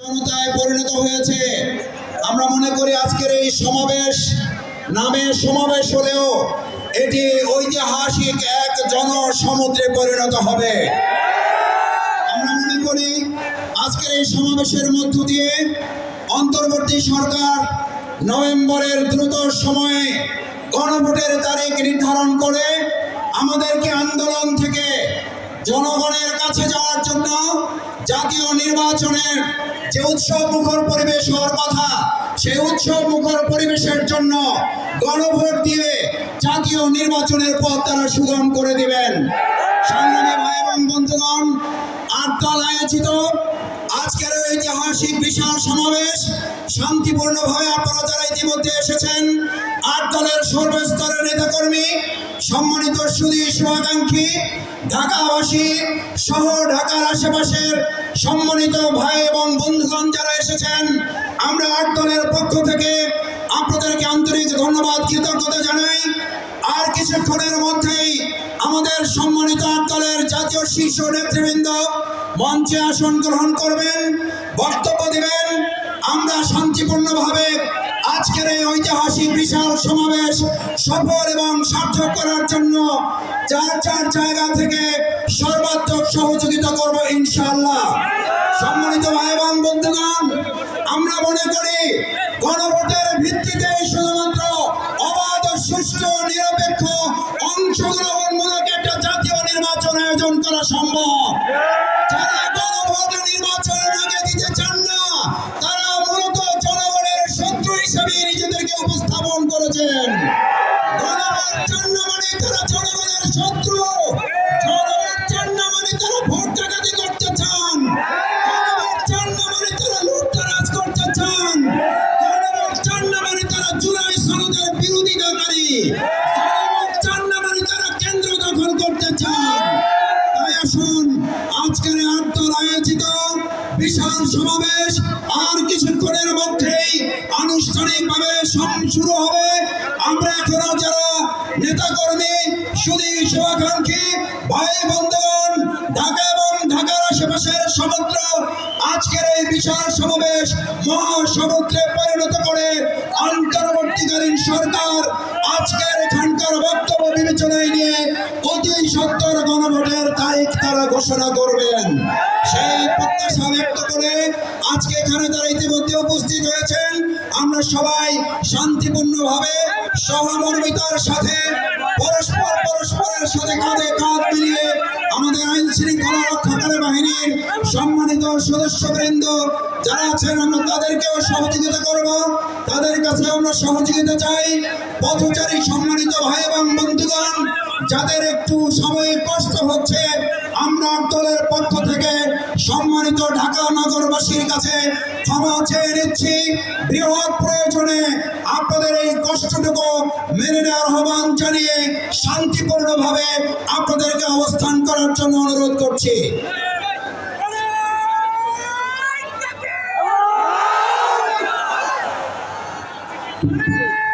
জনতায় পরিণত হয়েছে। আমরা মনে করি আজকের এই সমাবেশ নামে সমাবেশ হলেও এটি ঐতিহাসিক এক জনসমুদ্রে পরিণত হবে। আমরা মনে করি আজকের এই সমাবেশের মধ্য দিয়ে অন্তর্বর্তী সরকার নভেম্বরের দ্রুত সময়ে গণভোটের তারিখ নির্ধারণ করে আমাদেরকে আন্দোলন থেকে জনগণের কাছে যাওয়ার জন্য জাতীয় নির্বাচনের যে উৎসব মুখর পরিবেশ হওয়ার কথা সেই উৎসব মুখর পরিবেশের জন্য গণভোট দিয়ে জাতীয় নির্বাচনের পথ তারা সুগম করে দিবেন। সংগ্রামী ভাই এবং বন্ধুগণ, আট দল আয়োজিত। আজকের ঐতিহাসিক বিশাল সমাবেশ শান্তিপূর্ণভাবে আপনারা যারা ইতিমধ্যে এসেছেন, আট দলের সর্বস্তরের নেতাকর্মী, সম্মানিত সুদী শুভাকাঙ্ক্ষী ঢাকাবাসী সহ ঢাকার আশেপাশের সম্মানিত ভাই এবং বন্ধুগণ যারা এসেছেন, আমরা আট দলের পক্ষ থেকে আপনাদেরকে আন্তরিক ধন্যবাদ, কৃতজ্ঞতা জানাই। আর কিছুক্ষণের মধ্যেই আমাদের সম্মানিত আট দলের জাতীয় শীর্ষ নেতৃবৃন্দ মঞ্চে আসন গ্রহণ করবেন, বক্তব্য দিবেন। আমরা শান্তিপূর্ণভাবে আজকের এই ঐতিহাসিক বিশাল সমাবেশ সফল এবং সার্থক করার জন্য চার চার জায়গা থেকে সর্বাত্মক সহযোগিতা করব ইনশাল্লাহ সম্মানিত ভাই এবং বন্ধুগণ, আমরা মনে করি গণভোটের ভিত্তিতে শুধুমাত্র অবাধ, সুষ্ঠু, নিরপেক্ষ অংশগ্রহণমূলক একটা জাতীয় নির্বাচন আয়োজন করা সম্ভব। সমাবেশ আর কিছুক্ষণের মধ্যেই আনুষ্ঠানিকভাবে শুরু হবে। আমরা যারা নেতাকর্মী ভাই ঢাকা এবং ঢাকার আশেপাশের সমুদ্র, আজকের এই বিশাল সমাবেশ সত্তর গণভোটের তারিখ তারা ঘোষণা করবেন। সেই প্রত্যাশা ব্যক্ত করে আজকে এখানে তারা ইতিমধ্যে উপস্থিত হয়েছেন, আমরা সবাই শান্তিপূর্ণভাবে সহমর্মিতার সাথে, পরস্পর পরস্পরের সাথে কাঁধে কাঁধ মিলিয়ে আমাদের আইন শৃঙ্খলা রক্ষাকারী বাহিনীর সম্মানিত সদস্যবৃন্দ যারা আছেন, আমরা তাদেরকেও সহযোগিতা করব। তাদের কাছে আমরা সহযোগিতা চাই। পথচারী সম্মানিত ভাই এবং বন্ধুগণ যাদের একটু সাময়িক কষ্ট হচ্ছে, আমরা দলের পক্ষ থেকে সম্মানিত ঢাকা নগরবাসীর কাছে ক্ষমা চেয়ে নিচ্ছি বৃহৎ প্রয়োজনে আপনাদের এই কষ্টটুকু মেনে নেওয়ার আহ্বান জানিয়ে শান্তিপূর্ণভাবে আপনাদেরকে অবস্থান করার জন্য অনুরোধ করছি Hey!